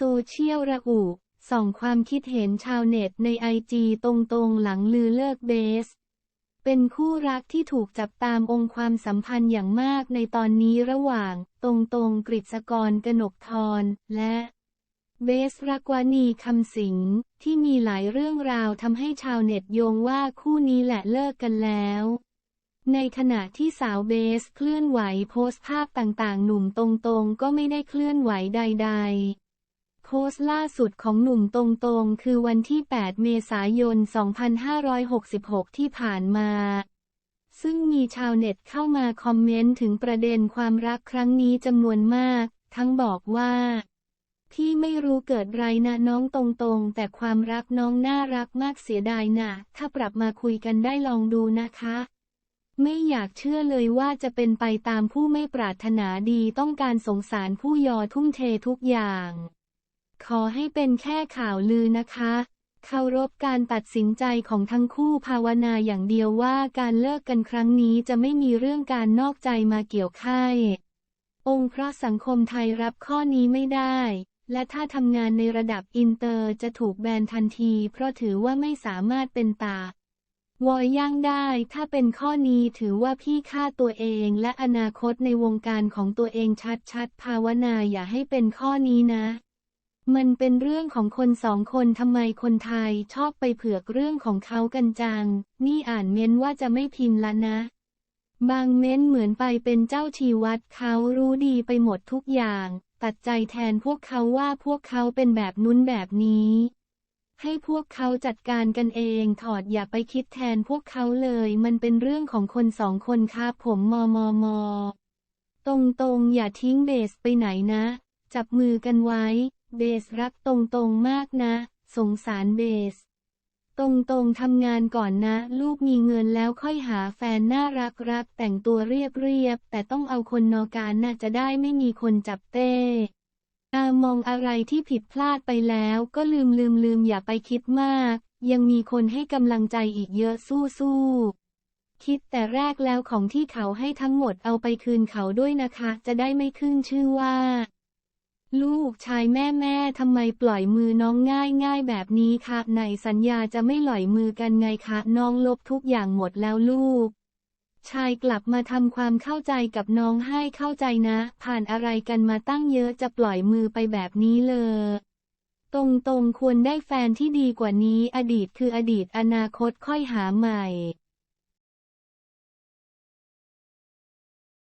โซเชียลระอุส่องความคิดเห็นชาวเน็ตในไอจีตรงๆหลังลือเลิกเบส เป็นคู่รักที่ถูกจับตามองค์ความสัมพันธ์อย่างมากในตอนนี้ระหว่าง ตรงๆกฤษกรกนกทรและเบสรักวานีคำสิงที่มีหลายเรื่องราวทำให้ชาวเน็ตโยงว่าคู่นี้แหละเลิกกันแล้ว ในขณะที่สาวเบสเคลื่อนไหวโพสต์ภาพต่างๆ หนุ่มตรงๆ ก็ไม่ได้เคลื่อนไหวใด ๆ โพสต์ล่าสุดของหนุ่มตรงๆ คือวันที่ 8 เมษายน 2566 ที่ผ่านมา ซึ่งมีชาวเน็ตเข้ามาคอมเมนต์ถึงประเด็นความรักครั้งนี้จำนวนมาก ทั้งบอกว่าพี่ไม่รู้เกิดไรนะน้องตรงๆ แต่ความรักน้องน่ารักมากเสียดายนะถ้าปรับมาคุยกันได้ลองดูนะคะ ไม่อยากเชื่อเลยว่าจะเป็นไปตามผู้ไม่ปรารถนาดีต้องการสงสารผู้ยอทุ่มเททุกอย่าง ขอให้เป็นแค่ข่าวลือนะคะเคารพการตัดสินใจของทั้งคู่ภาวนาอย่างเดียวว่าการเลิกกันครั้งนี้จะไม่มีเรื่องการนอกใจมาเกี่ยวข้ายองค์พระสังคมไทยรับข้อนี้ไม่ได้ และถ้าทำงานในระดับอินเตอร์จะถูกแบนทันที เพราะถือว่าไม่สามารถเป็นตาวอยย่างได้ ถ้าเป็นข้อนี้ถือว่าพี่ฆ่าตัวเองและอนาคตในวงการของตัวเองชัดๆ ภาวนาอย่าให้เป็นข้อนี้นะ มันเป็นเรื่องของคนสองคนทำไมคนไทยชอบไปเผือกเรื่องของเขากันจัง นี่อ่านเม้นว่าจะไม่พิมพ์ละนะ บางเม้นเหมือนไปเป็นเจ้าชีวัดเขารู้ดีไปหมดทุกอย่าง ตัดใจแทนพวกเขาว่าพวกเขาเป็นแบบนู้นแบบนี้ ให้พวกเขาจัดการกันเองถอดอย่าไปคิดแทนพวกเขาเลย มันเป็นเรื่องของคนสองคนครับผมมอมอมอตรงๆอย่าทิ้งเบสไปไหนนะ จับมือกันไว้ เบสรักตรงตรงๆมากนะ สงสารเบสตรงตรงๆทำงานก่อนนะ ลูกมีเงินแล้วค่อยหาแฟนน่ารักรักแต่งตัวเรียบเรียบ แต่ต้องเอาคนนอการน่าจะได้ไม่มีคนจับเต้อามองอะไรที่ผิดพลาดไปแล้วก็ลืมลืมลืมอย่าไปคิดมาก ยังมีคนให้กำลังใจอีกเยอะสู้สู้คิดแต่แรกแล้วของที่เขาให้ทั้งหมดเอาไปคืนเขาด้วยนะคะ จะได้ไม่ขึ้นชื่อว่า ลูกชายแม่แม่ทำไมปล่อยมือน้องง่ายง่ายแบบนี้คะไหนสัญญาจะไม่หล่อยมือกันไงคะน้องลบทุกอย่างหมดแล้วลูก ชายกลับมาทำความเข้าใจกับน้องให้เข้าใจนะ ผ่านอะไรกันมาตั้งเยอะจะปล่อยมือไปแบบนี้เลย ตรงๆควรได้แฟนที่ดีกว่านี้ อดีตคืออดีตอนาคตค่อยหาใหม่